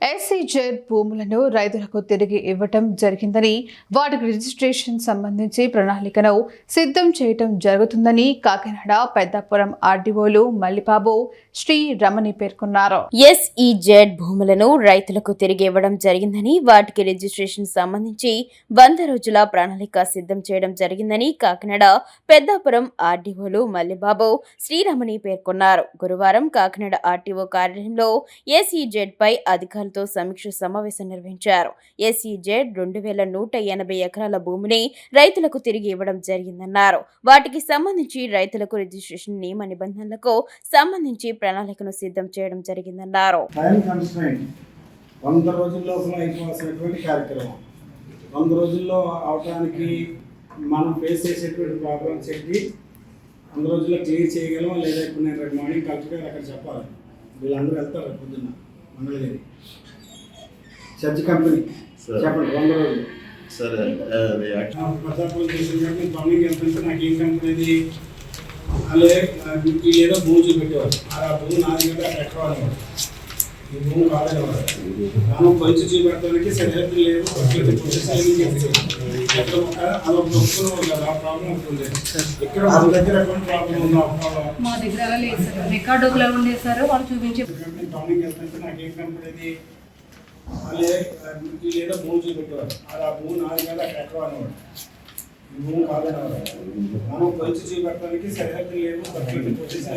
SEZ భూములను రైతులకు తిరిగి ఇవ్వటం జరిగిందని వాటికి రిజిస్ట్రేషన్ సంబంధించి ప్రణాళికను సిద్ధం చేయటం జరుగుతుందని కాకినాడ పెద్దపురం ఆర్డీఓలు మల్లిబాబు శ్రీ రమణి పేర్కొన్నారు. ఎస్ఈజెడ్ భూములను రైతులకు తిరిగి ఇవ్వడం జరిగిందని వాటికి రిజిస్ట్రేషన్ సంబంధించి వంద రోజుల ప్రణాళిక సిద్ధం చేయడం జరిగిందని కాకినాడ పెద్దాపురం ఆర్డీఓలు మల్లిబాబు శ్రీరమణి పేర్కొన్నారు. గురువారం కాకినాడ ఆర్టీఓ కార్యాలయంలో ఎస్ఈజెడ్ పై అధికారులతో సమీక్ష సమావేశం నిర్వహించారు. ఎస్ఈజెడ్ రెండు వేల నూట ఎనభై ఎకరాల భూమిని రైతులకు తిరిగి ఇవ్వడం జరిగిందన్నారు. వాటికి సంబంధించి రైతులకు రిజిస్ట్రేషన్ నియమ నిబంధనలకు సంబంధించి ప్రణాళికను సిద్ధం చేయడం జరిగిందన్నారు. వంద రోజుల అయిపోవాల్సినటువంటి కార్యక్రమం. వంద రోజుల్లో అవటానికి మనం ఫేస్ చేసేటువంటి ప్రాబ్లమ్స్ ఏంటి వంద రోజుల్లో క్లియర్ చేయగలమా లేదా ఇప్పుడు నేను రేపు మార్నింగ్ కలెక్టర్ గారు అక్కడ చెప్పాలి. వీళ్ళందరూ వెళ్తారు పొద్దున్న. మంగళగిరి చర్చ్ కంపెనీ సరే. చెప్పండి వంద రోజులు. సరే కాబట్టి నేను పబ్లిక్ నాకు ఏం కంపెనీ అలాగే ఈ ఏదో భూమి చూపెట్టేవారు ఆ భూమి నాది కదా ఎక్కవాలి ఈ భూమి కాదనేవారు మనం కొంచెం చూపెట్టడానికి సరిహద్దు లేదు ఉంటుంది మా దగ్గర అలా లేదు సార్. రికార్డు ఒకలా ఉండేది సార్ వాళ్ళు చూపించి నేను భూమి చూపెట్టేవారు ఆ భూమి నాది కదా అక్కడ భూమి కాదనేవారు మనం కొంచెం చూపెట్టడానికి సరిహద్దు లేదు పొజిషన్